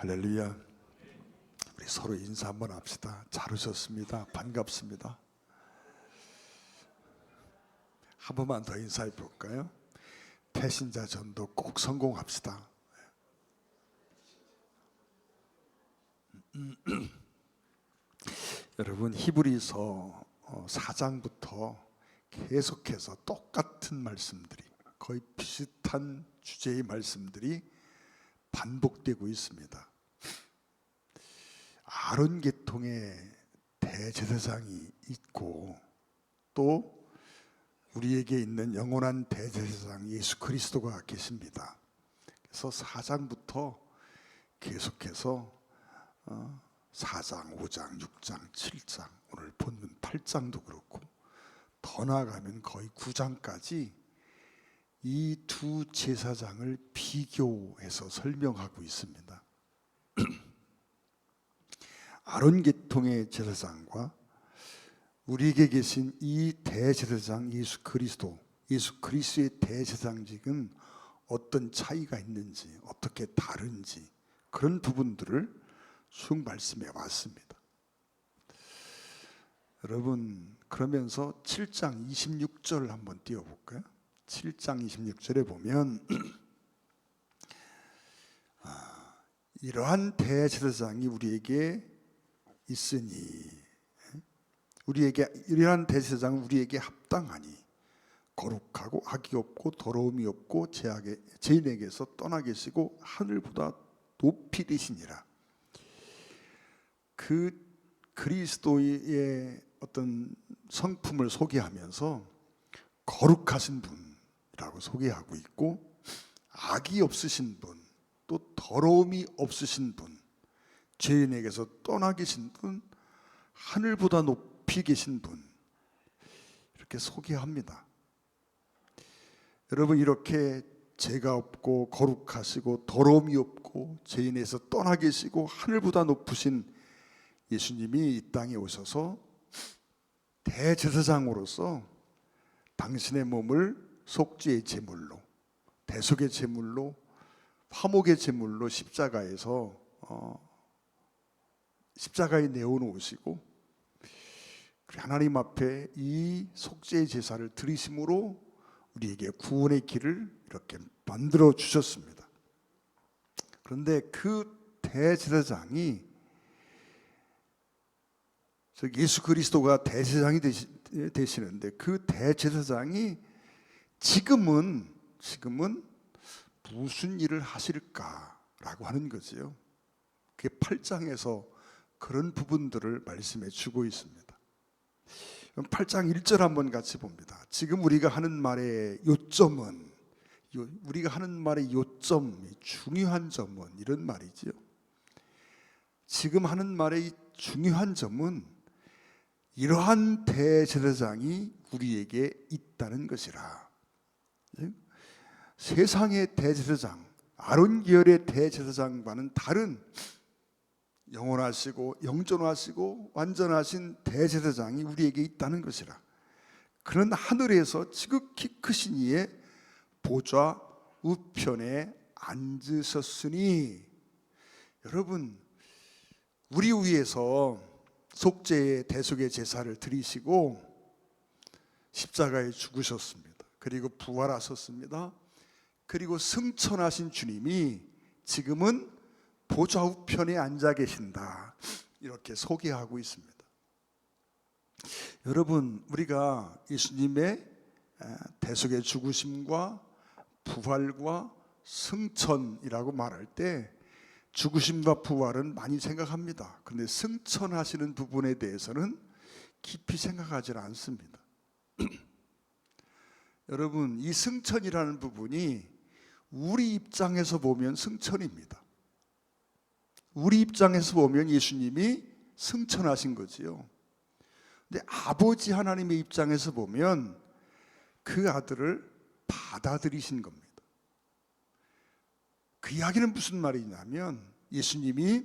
할렐루야. 우리 서로 인사 한번 합시다. 잘 오셨습니다. 반갑습니다. 한 번만 더 인사해 볼까요? 태신자 전도 꼭 성공합시다. 여러분 히브리서 4장부터 계속해서 똑같은 말씀들이 거의 비슷한 주제의 말씀들이 반복되고 있습니다. 아론 계통의 대제사장이 있고 또 우리에게 있는 영원한 대제사장 예수 그리스도가 계십니다. 그래서 4장부터 계속해서 4장, 5장, 6장, 7장, 오늘 본문 8장도 그렇고 더 나아가면 거의 9장까지 이 두 제사장을 비교해서 설명하고 있습니다. 아론 계통의 제사장과 우리에게 계신 이 대제사장 예수 그리스도, 예수 그리스도의 대제사장직은 어떤 차이가 있는지, 어떻게 다른지 그런 부분들을 쭉 말씀해 왔습니다. 여러분 그러면서 7장 26절 한번 띄워 볼까요? 7장 26절에 보면 아, 이러한 대제사장이 우리에게 있으니 우리에게 이러한 대제사장은 우리에게 합당하니 거룩하고 악이 없고 더러움이 없고 죄악의 죄인에게서 떠나 계시고 하늘보다 높이 되시니라. 그 그리스도의 어떤 성품을 소개하면서 거룩하신 분이 라고 소개하고 있고 악이 없으신 분, 또 더러움이 없으신 분, 죄인에게서 떠나 계신 분, 하늘보다 높이 계신 분 이렇게 소개합니다. 여러분 이렇게 죄가 없고 거룩하시고 더러움이 없고 죄인에서 떠나 계시고 하늘보다 높으신 예수님이 이 땅에 오셔서 대제사장으로서 당신의 몸을 속죄의 제물로 대속의 제물로 화목의 제물로 십자가에서 어, 십자가에 내어놓으시고 하나님 앞에 이 속죄의 제사를 드리심으로 우리에게 구원의 길을 이렇게 만들어 주셨습니다. 그런데 그 대제사장이 예수 그리스도가 대제사장이 되시는데 그 대제사장이 지금은 지금은 무슨 일을 하실까라고 하는 거지요. 그게 8장에서 그런 부분들을 말씀해 주고 있습니다. 8장 1절 한번 같이 봅니다. 지금 우리가 하는 말의 요점은 우리가 하는 말의 요점, 중요한 점은 이런 말이지요. 지금 하는 말의 중요한 점은 이러한 대제사장이 우리에게 있다는 것이라. 세상의 대제사장, 아론 계열의 대제사장과는 다른 영원하시고 영존하시고 완전하신 대제사장이 우리에게 있다는 것이라. 그는 하늘에서 지극히 크신 이의 보좌 우편에 앉으셨으니 여러분 우리 위해서 속죄의 대속의 제사를 드리시고 십자가에 죽으셨습니다. 그리고 부활하셨습니다. 그리고 승천하신 주님이 지금은 보좌 우편에 앉아 계신다. 이렇게 소개하고 있습니다. 여러분, 우리가 예수님의 대속의 죽으심과 부활과 승천이라고 말할 때 죽으심과 부활은 많이 생각합니다. 그런데 승천하시는 부분에 대해서는 깊이 생각하지 않습니다. 여러분, 이 승천이라는 부분이 우리 입장에서 보면 승천입니다. 우리 입장에서 보면 예수님이 승천하신 거지요. 근데 아버지 하나님의 입장에서 보면 그 아들을 받아들이신 겁니다. 그 이야기는 무슨 말이냐면 예수님이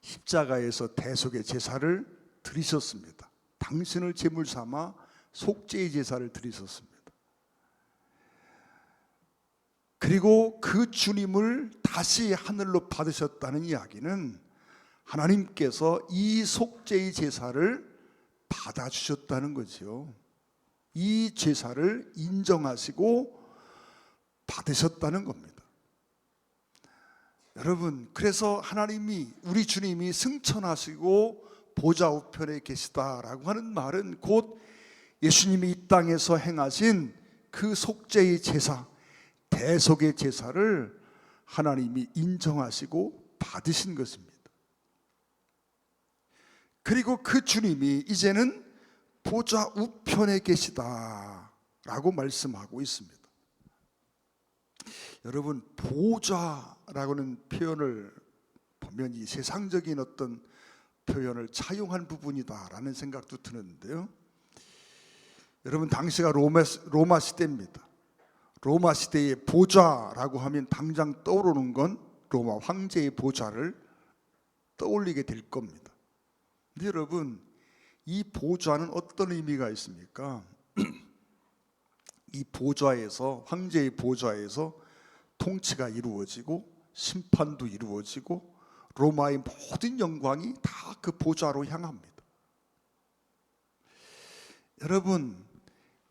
십자가에서 대속의 제사를 드리셨습니다. 당신을 제물 삼아 속죄의 제사를 드리셨습니다. 그리고 그 주님을 다시 하늘로 받으셨다는 이야기는 하나님께서 이 속죄의 제사를 받아주셨다는 거죠. 이 제사를 인정하시고 받으셨다는 겁니다. 여러분, 그래서 하나님이 우리 주님이 승천하시고 보좌 우편에 계시다라고 하는 말은 곧 예수님이 이 땅에서 행하신 그 속죄의 제사, 대속의 제사를 하나님이 인정하시고 받으신 것입니다. 그리고 그 주님이 이제는 보좌 우편에 계시다라고 말씀하고 있습니다. 여러분 보좌라고는 표현을 보면 이 세상적인 어떤 표현을 차용한 부분이다라는 생각도 드는데요. 여러분 당시가 로마, 로마 시대입니다. 로마 시대의 보좌라고 하면 당장 떠오르는 건 로마 황제의 보좌를 떠올리게 될 겁니다. 근데 여러분 이 보좌는 어떤 의미가 있습니까? 이 보좌에서 황제의 보좌에서 통치가 이루어지고 심판도 이루어지고 로마의 모든 영광이 다 그 보좌로 향합니다. 여러분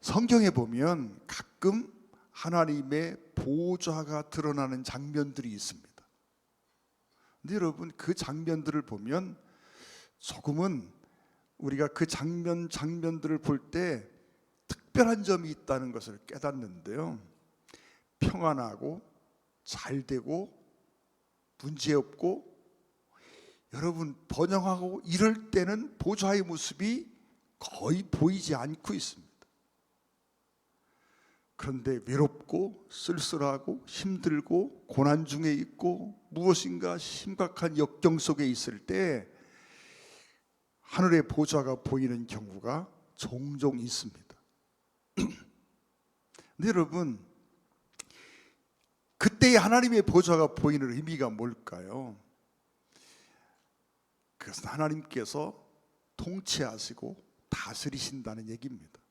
성경에 보면 가끔 하나님의 보좌가 드러나는 장면들이 있습니다. 근데 여러분 그 장면들을 보면 조금은 우리가 그 장면 장면들을 볼 때 특별한 점이 있다는 것을 깨닫는데요. 평안하고 잘 되고 문제 없고 여러분 번영하고 이럴 때는 보좌의 모습이 거의 보이지 않고 있습니다. 그런데 외롭고 쓸쓸하고 힘들고 고난 중에 있고 무엇인가 심각한 역경 속에 있을 때 하늘의 보좌가 보이는 경우가 종종 있습니다. 근데 여러분 그때의 하나님의 보좌가 보이는 의미가 뭘까요? 그것은 하나님께서 통치하시고 다스리신다는 얘기입니다.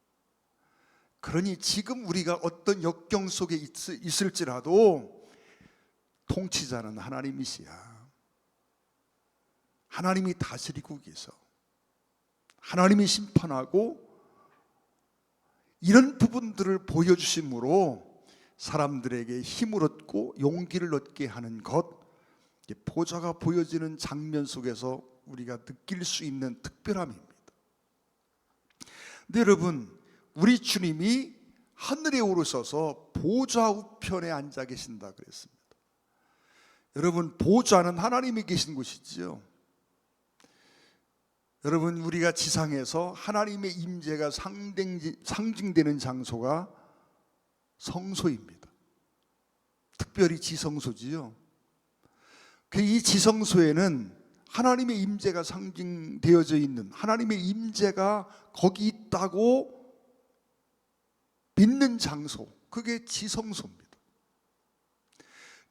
그러니 지금 우리가 어떤 역경 속에 있, 을지라도 통치자는 하나님이시야. 하나님이 다스리고 계셔. 하나님이 심판하고 이런 부분들을 보여주심으로 사람들에게 힘을 얻고 용기를 얻게 하는 것, 보좌가 보여지는 장면 속에서 우리가 느낄 수 있는 특별함입니다. 근데 여러분, 우리 주님이 하늘에 오르셔서 보좌 우편에 앉아 계신다 그랬습니다. 여러분, 보좌는 하나님이 계신 곳이지요. 여러분, 우리가 지상에서 하나님의 임재가 상징되는 장소가 성소입니다. 특별히 지성소지요. 그이 지성소에는 하나님의 임재가 상징되어져 있는 하나님의 임재가 거기 있다고 믿는 장소 그게 지성소입니다.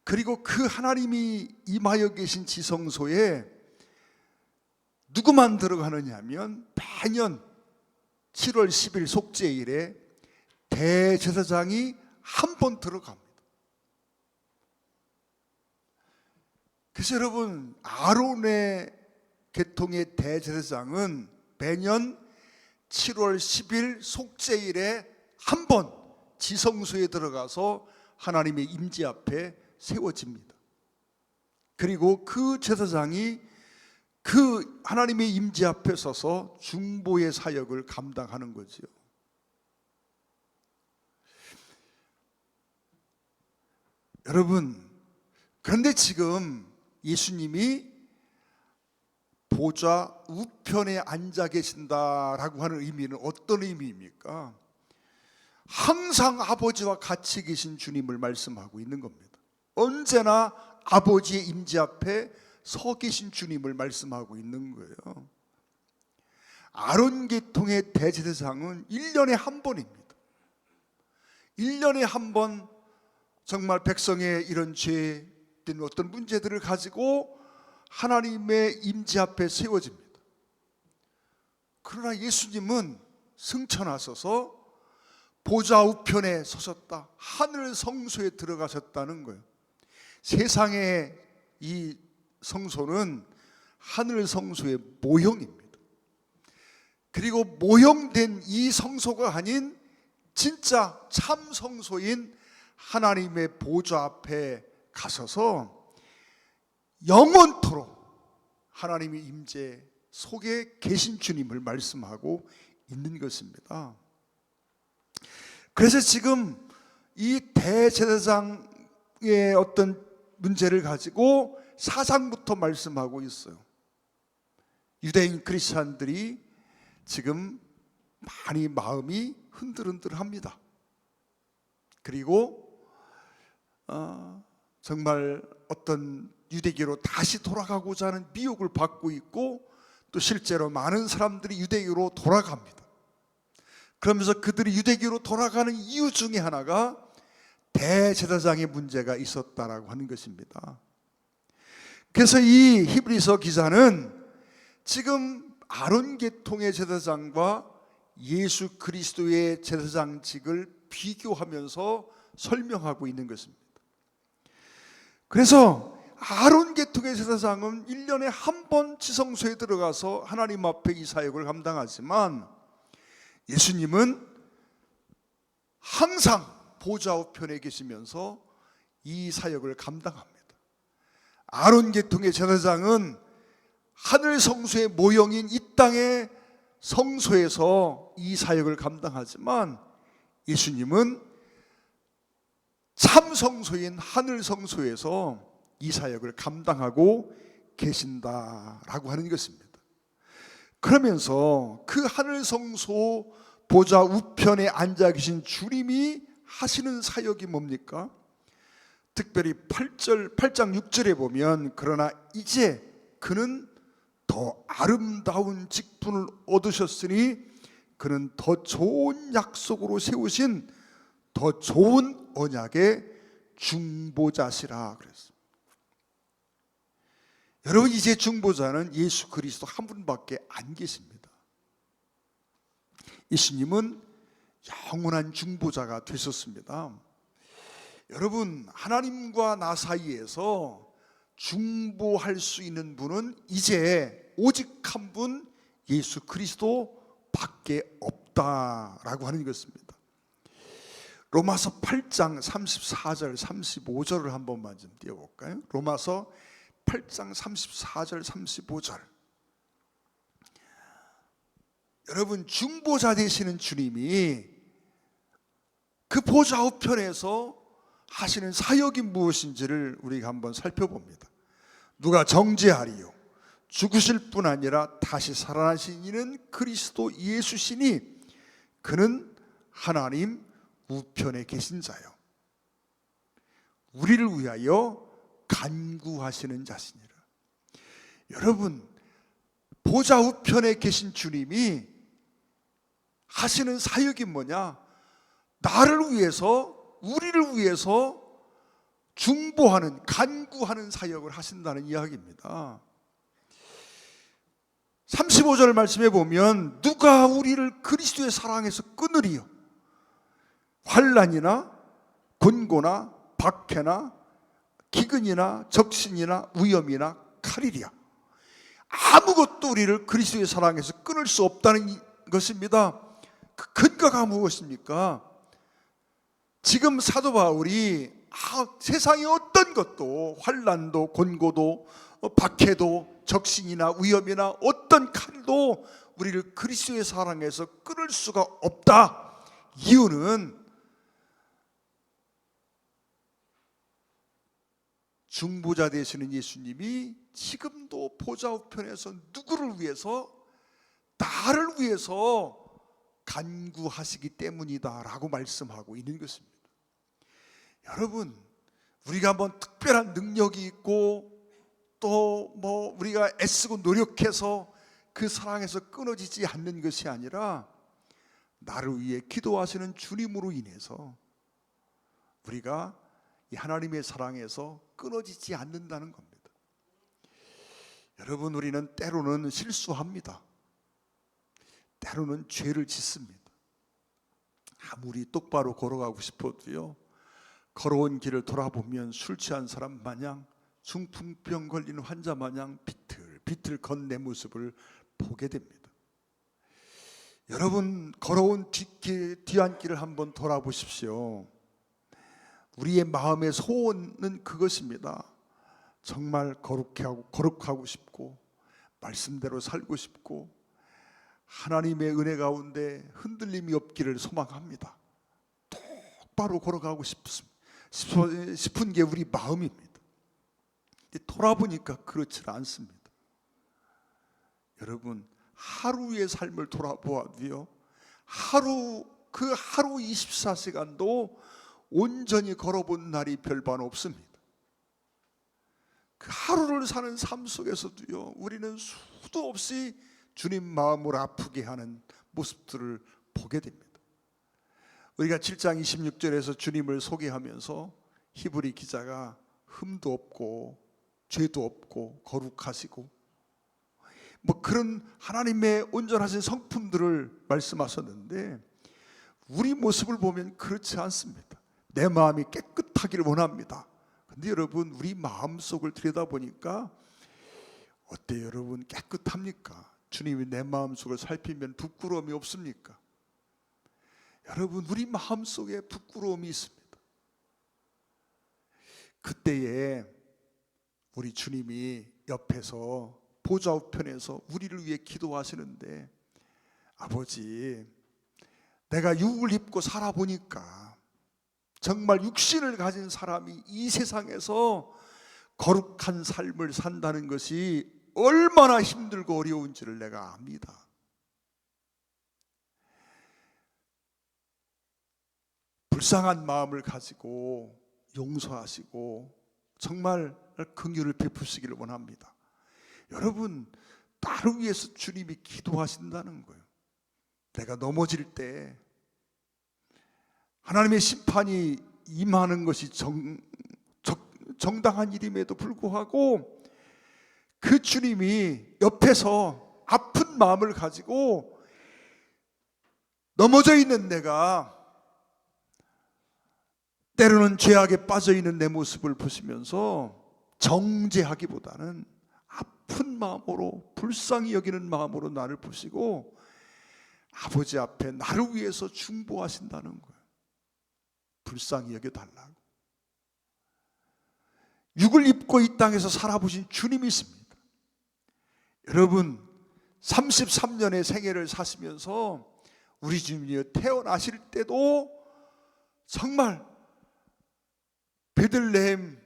그리고 그 하나님이 임하여 계신 지성소에 누구만 들어가느냐 하면 매년 7월 10일 속죄일에 대제사장이 한 번 들어갑니다. 그래서 여러분 아론의 계통의 대제사장은 매년 7월 10일 속죄일에 한 번 지성소에 들어가서 하나님의 임재 앞에 세워집니다. 그리고 그 제사장이 그 하나님의 임재 앞에 서서 중보의 사역을 감당하는 거지요. 여러분, 그런데 지금 예수님이 보좌 우편에 앉아 계신다라고 하는 의미는 어떤 의미입니까? 항상 아버지와 같이 계신 주님을 말씀하고 있는 겁니다. 언제나 아버지의 임재 앞에 서 계신 주님을 말씀하고 있는 거예요. 아론 계통의 대제사장은 1년에 한 번입니다. 1년에 한 번 정말 백성의 이런 죄된 어떤 문제들을 가지고 하나님의 임재 앞에 세워집니다. 그러나 예수님은 승천하셔서 보좌 우편에 서셨다. 하늘 성소에 들어가셨다는 거예요. 세상의 이 성소는 하늘 성소의 모형입니다. 그리고 모형된 이 성소가 아닌 진짜 참 성소인 하나님의 보좌 앞에 가셔서 영원토록 하나님의 임재 속에 계신 주님을 말씀하고 있는 것입니다. 그래서 지금 이 대제사장의 어떤 문제를 가지고 사상부터 말씀하고 있어요. 유대인 크리스천들이 지금 많이 마음이 흔들흔들합니다. 그리고 어, 정말 어떤 유대교로 다시 돌아가고자 하는 미혹을 받고 있고 또 실제로 많은 사람들이 유대교로 돌아갑니다. 그러면서 그들이 유대교로 돌아가는 이유 중에 하나가 대제사장의 문제가 있었다라고 하는 것입니다. 그래서 이 히브리서 기자는 지금 아론 계통의 제사장과 예수 그리스도의 제사장직을 비교하면서 설명하고 있는 것입니다. 그래서 아론 계통의 제사장은 1년에 한 번 지성소에 들어가서 하나님 앞에 이 사역을 감당하지만 예수님은 항상 보좌 우편에 계시면서 이 사역을 감당합니다. 아론 계통의 제사장은 하늘 성소의 모형인 이 땅의 성소에서 이 사역을 감당하지만 예수님은 참 성소인 하늘 성소에서 이 사역을 감당하고 계신다라고 하는 것입니다. 그러면서 그 하늘 성소 보좌 우편에 앉아 계신 주님이 하시는 사역이 뭡니까? 특별히 8절 8장 6절에 보면 그러나 이제 그는 더 아름다운 직분을 얻으셨으니 그는 더 좋은 약속으로 세우신 더 좋은 언약의 중보자시라 그랬습니다. 여러분 이제 중보자는 예수 그리스도 한 분밖에 안 계십니다. 예수님은 영원한 중보자가 되셨습니다. 여러분 하나님과 나 사이에서 중보할 수 있는 분은 이제 오직 한 분 예수 그리스도밖에 없다라고 하는 것입니다. 로마서 8장 34절 35절을 한 번만 좀 띄워볼까요? 로마서 8장 34절 35절. 여러분 중보자 되시는 주님이 그 보좌 우편에서 하시는 사역이 무엇인지를 우리가 한번 살펴봅니다. 누가 정죄하리요? 죽으실 뿐 아니라 다시 살아나신 이는 그리스도 예수시니 그는 하나님 우편에 계신 자요. 우리를 위하여 간구하시는 자시니라. 여러분 보좌 우편에 계신 주님이 하시는 사역이 뭐냐? 나를 위해서 우리를 위해서 중보하는 간구하는 사역을 하신다는 이야기입니다. 35절 말씀해 보면 누가 우리를 그리스도의 사랑에서 끊으리요? 환란이나 곤고나 박해나 기근이나 적신이나 위험이나 칼이랴. 아무것도 우리를 그리스도의 사랑에서 끊을 수 없다는 것입니다. 그 근거가 무엇입니까? 지금 사도 바울이 아, 세상의 어떤 것도 환란도 곤고도 어, 박해도 적신이나 위험이나 어떤 칼도 우리를 그리스도의 사랑에서 끊을 수가 없다. 이유는 중보자 되시는 예수님이 지금도 보좌 우편에서 누구를 위해서 나를 위해서 간구하시기 때문이다라고 말씀하고 있는 것입니다. 여러분, 우리가 한번 특별한 능력이 있고 또 뭐 우리가 애쓰고 노력해서 그 사랑에서 끊어지지 않는 것이 아니라 나를 위해 기도하시는 주님으로 인해서 우리가 이 하나님의 사랑에서 끊어지지 않는다는 겁니다. 여러분 우리는 때로는 실수합니다. 때로는 죄를 짓습니다. 아무리 똑바로 걸어가고 싶어도요. 걸어온 길을 돌아보면 술 취한 사람 마냥 중풍병 걸리는 환자 마냥 비틀비틀 건 내 모습을 보게 됩니다. 여러분 걸어온 뒷길 뒤안길을 한번 돌아보십시오. 우리의 마음의 소원은 그것입니다. 정말 거룩해 하고 거룩하고 싶고 말씀대로 살고 싶고 하나님의 은혜 가운데 흔들림이 없기를 소망합니다. 똑바로 걸어가고. 싶은 게 우리 마음입니다. 돌아보니까 그렇지 않습니다. 여러분 하루의 삶을 돌아보아도요. 하루 그 하루 24시간도 온전히 걸어본 날이 별반 없습니다. 그 하루를 사는 삶 속에서도요. 우리는 수도 없이 주님 마음을 아프게 하는 모습들을 보게 됩니다. 우리가 7장 26절에서 주님을 소개하면서 히브리 기자가 흠도 없고 죄도 없고 거룩하시고 뭐 그런 하나님의 온전하신 성품들을 말씀하셨는데 우리 모습을 보면 그렇지 않습니다. 내 마음이 깨끗하기를 원합니다. 근데 여러분 우리 마음 속을 들여다보니까 어때요 여러분 깨끗합니까? 주님이 내 마음 속을 살피면 부끄러움이 없습니까? 여러분 우리 마음 속에 부끄러움이 있습니다. 그때에 우리 주님이 옆에서 보좌 우편에서 우리를 위해 기도하시는데 아버지 내가 육을 입고 살아보니까 정말 육신을 가진 사람이 이 세상에서 거룩한 삶을 산다는 것이 얼마나 힘들고 어려운지를 내가 압니다. 불쌍한 마음을 가지고 용서하시고 정말 긍휼을 베푸시기를 원합니다. 여러분 나를 위해서 주님이 기도하신다는 거예요. 내가 넘어질 때 하나님의 심판이 임하는 것이 정, 정, 당한 일임에도 불구하고 그 주님이 옆에서 아픈 마음을 가지고 넘어져 있는 내가 때로는 죄악에 빠져 있는 내 모습을 보시면서 정죄하기보다는 아픈 마음으로 불쌍히 여기는 마음으로 나를 보시고 아버지 앞에 나를 위해서 중보하신다는 거예요. 불쌍히 여겨 달라고. 육을 입고 이 땅에서 살아보신 주님이 있습니다. 여러분 33년의 생애를 사시면서 우리 주님이 태어나실 때도 정말 베들레헴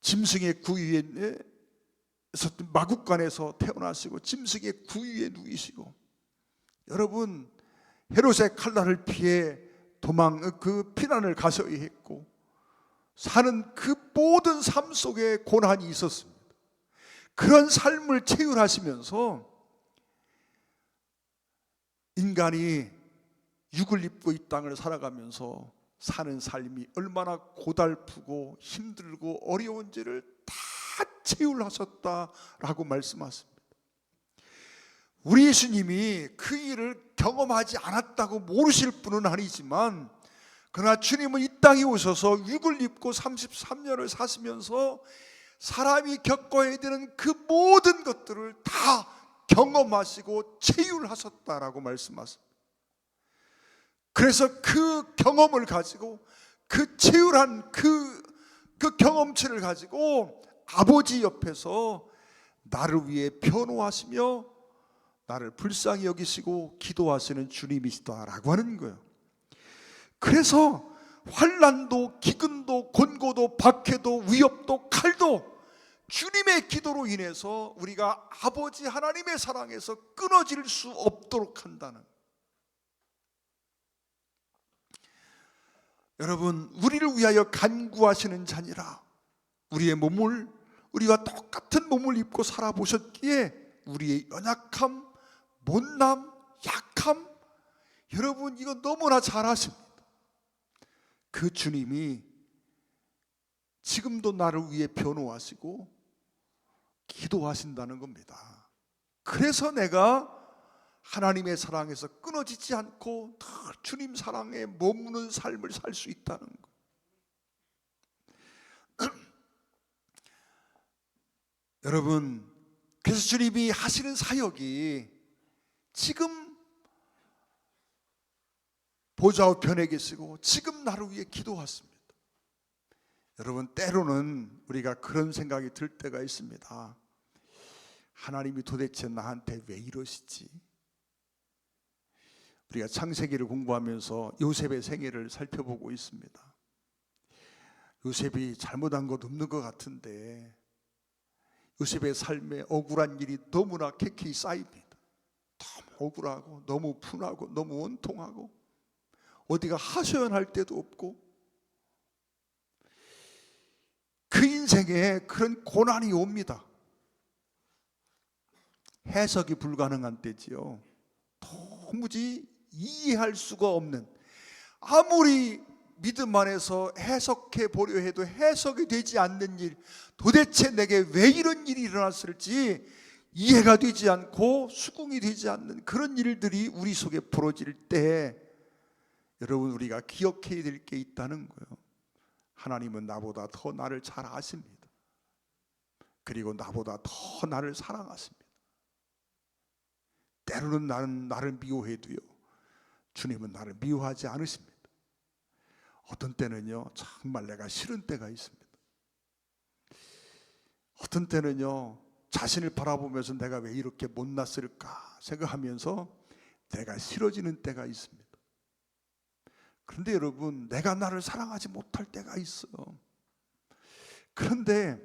짐승의 구유에 마국간에서 태어나시고 짐승의 구유에 누이시고 여러분 헤롯의 칼날을 피해 도망 그 피난을 가셔야 했고 사는 그 모든 삶 속에 고난이 있었습니다. 그런 삶을 체휼하시면서 인간이 육을 입고 이 땅을 살아가면서 사는 삶이 얼마나 고달프고 힘들고 어려운지를 다 체휼하셨다라고 말씀하십니다. 우리 예수님이 그 일을 경험하지 않았다고 모르실 분은 아니지만 그러나 주님은 이 땅에 오셔서 육을 입고 33년을 사시면서 사람이 겪어야 되는 그 모든 것들을 다 경험하시고 체휼하셨다라고 말씀하십니다. 그래서 그 경험을 가지고 그 체휼한 그, 그 경험치를 가지고 아버지 옆에서 나를 위해 변호하시며 나를 불쌍히 여기시고 기도하시는 주님이시다라고 하는 거예요. 그래서 환란도 기근도 곤고도 박해도 위협도 칼도 주님의 기도로 인해서 우리가 아버지 하나님의 사랑에서 끊어질 수 없도록 한다는 여러분 우리를 위하여 간구하시는 자니라 우리의 몸을 우리가 똑같은 몸을 입고 살아보셨기에 우리의 연약함, 못남, 약함 여러분 이거 너무나 잘 아십니다. 그 주님이 지금도 나를 위해 변호하시고 기도하신다는 겁니다. 그래서 내가 하나님의 사랑에서 끊어지지 않고 늘 주님 사랑에 머무는 삶을 살 수 있다는 것. 여러분, 그래서 주님이 하시는 사역이 지금 보좌 우편에 계시고 지금 나를 위해 기도하십니다. 여러분 때로는 우리가 그런 생각이 들 때가 있습니다. 하나님이 도대체 나한테 왜 이러시지? 우리가 창세기를 공부하면서 요셉의 생애를 살펴보고 있습니다. 요셉이 잘못한 것 없는 것 같은데 요셉의 삶에 억울한 일이 너무나 캐캐 쌓입니다. 억울하고 너무 분하고 너무 원통하고 어디가 하소연할 데도 없고 그 인생에 그런 고난이 옵니다. 해석이 불가능한 때지요. 도무지 이해할 수가 없는 아무리 믿음 안에서 해석해 보려 해도 해석이 되지 않는 일, 도대체 내게 왜 이런 일이 일어났을지 이해가 되지 않고 수긍이 되지 않는 그런 일들이 우리 속에 벌어질 때 여러분 우리가 기억해야 될 게 있다는 거예요. 하나님은 나보다 더 나를 잘 아십니다. 그리고 나보다 더 나를 사랑하십니다. 때로는 나는 나를 미워해도요. 주님은 나를 미워하지 않으십니다. 어떤 때는요, 정말 내가 싫은 때가 있습니다. 어떤 때는요, 자신을 바라보면서 내가 왜 이렇게 못났을까 생각하면서 내가 싫어지는 때가 있습니다. 그런데 여러분, 내가 나를 사랑하지 못할 때가 있어요. 그런데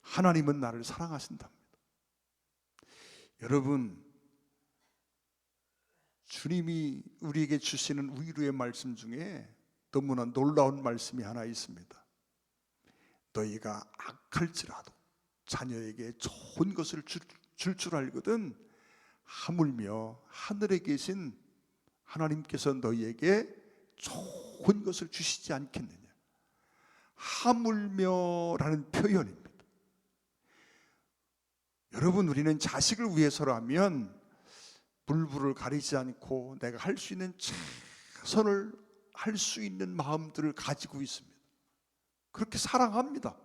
하나님은 나를 사랑하신답니다. 여러분, 주님이 우리에게 주시는 위로의 말씀 중에 너무나 놀라운 말씀이 하나 있습니다. 너희가 악할지라도 자녀에게 좋은 것을 줄 줄 알거든 하물며 하늘에 계신 하나님께서 너희에게 좋은 것을 주시지 않겠느냐. 하물며라는 표현입니다. 여러분 우리는 자식을 위해서라면 불불을 가리지 않고 내가 할 수 있는 최선을 할 수 있는 마음들을 가지고 있습니다. 그렇게 사랑합니다.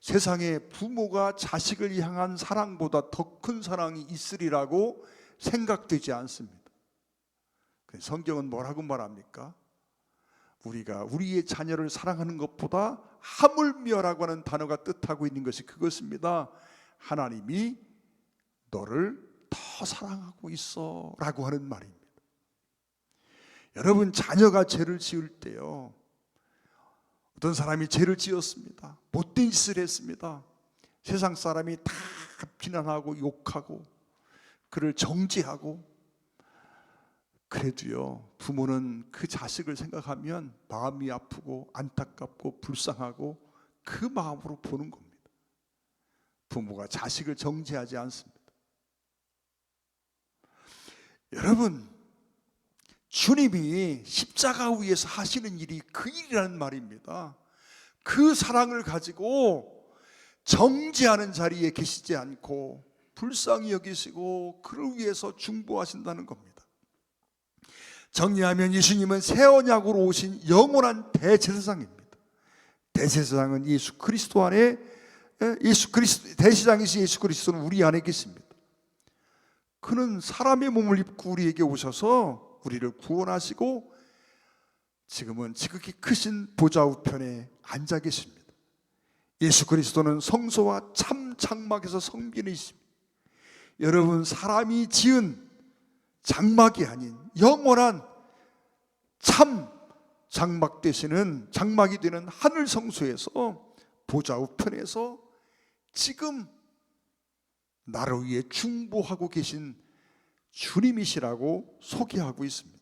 세상에 부모가 자식을 향한 사랑보다 더 큰 사랑이 있으리라고 생각되지 않습니다. 성경은 뭐라고 말합니까? 우리가 우리의 자녀를 사랑하는 것보다 하물며라고 하는 단어가 뜻하고 있는 것이 그것입니다. 하나님이 너를 더 사랑하고 있어 라고 하는 말입니다. 여러분 자녀가 죄를 지을 때요. 어떤 사람이 죄를 지었습니다. 못된 짓을 했습니다. 세상 사람이 다 비난하고 욕하고 그를 정죄하고 그래도요 부모는 그 자식을 생각하면 마음이 아프고 안타깝고 불쌍하고 그 마음으로 보는 겁니다. 부모가 자식을 정죄하지 않습니다. 여러분, 주님이 십자가 위에서 하시는 일이 그 일이라는 말입니다. 그 사랑을 가지고 정죄하는 자리에 계시지 않고 불쌍히 여기시고 그를 위해서 중보하신다는 겁니다. 정리하면 예수님은 새 언약으로 오신 영원한 대제사장입니다. 대제사장은 예수 그리스도 안에 예수 그리스도 대제사장이신 예수 그리스도는 우리 안에 계십니다. 그는 사람의 몸을 입고 우리에게 오셔서 우리를 구원하시고 지금은 지극히 크신 보좌 우편에 앉아 계십니다. 예수 그리스도는 성소와 참 장막에서 성빈이십니다. 여러분 사람이 지은 장막이 아닌 영원한 참 장막 되시는 장막이 되는 하늘 성소에서 보좌 우편에서 지금 나를 위해 중보하고 계신 주님이시라고 소개하고 있습니다.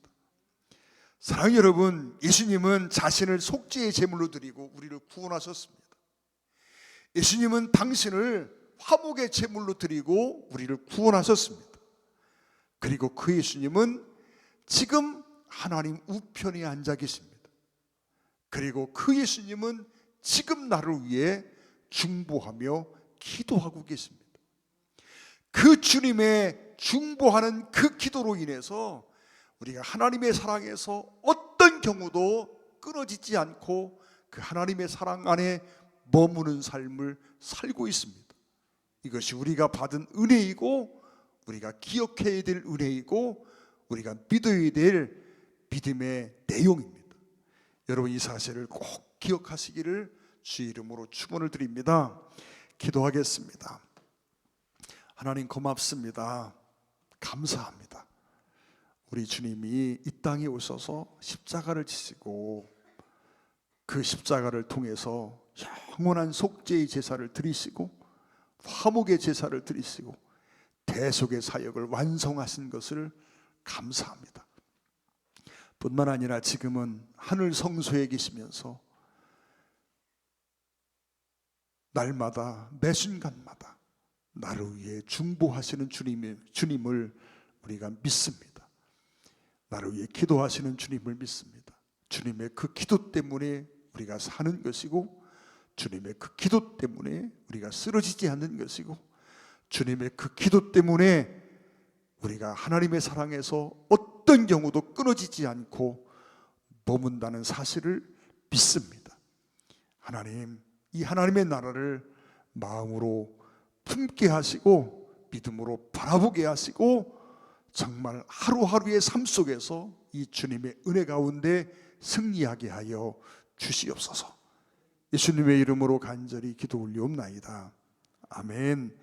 사랑 여러분, 예수님은 자신을 속죄의 제물로 드리고 우리를 구원하셨습니다. 예수님은 당신을 화목의 제물로 드리고 우리를 구원하셨습니다. 그리고 그 예수님은 지금 하나님 우편에 앉아 계십니다. 그리고 그 예수님은 지금 나를 위해 중보하며 기도하고 계십니다. 그 주님의 중보하는 그 기도로 인해서 우리가 하나님의 사랑에서 어떤 경우도 끊어지지 않고 그 하나님의 사랑 안에 머무는 삶을 살고 있습니다. 이것이 우리가 받은 은혜이고 우리가 기억해야 될 은혜이고 우리가 믿어야 될 믿음의 내용입니다. 여러분 이 사실을 꼭 기억하시기를 주 이름으로 축원을 드립니다. 기도하겠습니다. 하나님 고맙습니다. 감사합니다. 우리 주님이 이 땅에 오셔서 십자가를 지시고 그 십자가를 통해서 영원한 속죄의 제사를 드리시고 화목의 제사를 드리시고 대속의 사역을 완성하신 것을 감사합니다. 뿐만 아니라 지금은 하늘 성소에 계시면서 날마다 매 순간마다 나를 위해 중보하시는 주님의 주님을 우리가 믿습니다. 나를 위해 기도하시는 주님을 믿습니다. 주님의 그 기도 때문에 우리가 사는 것이고 주님의 그 기도 때문에 우리가 쓰러지지 않는 것이고 주님의 그 기도 때문에 우리가 하나님의 사랑에서 어떤 경우도 끊어지지 않고 머문다는 사실을 믿습니다. 하나님, 이 하나님의 나라를 마음으로 품게 하시고 믿음으로 바라보게 하시고 정말 하루하루의 삶 속에서 이 주님의 은혜 가운데 승리하게 하여 주시옵소서. 예수님의 이름으로 간절히 기도 올리옵나이다. 아멘.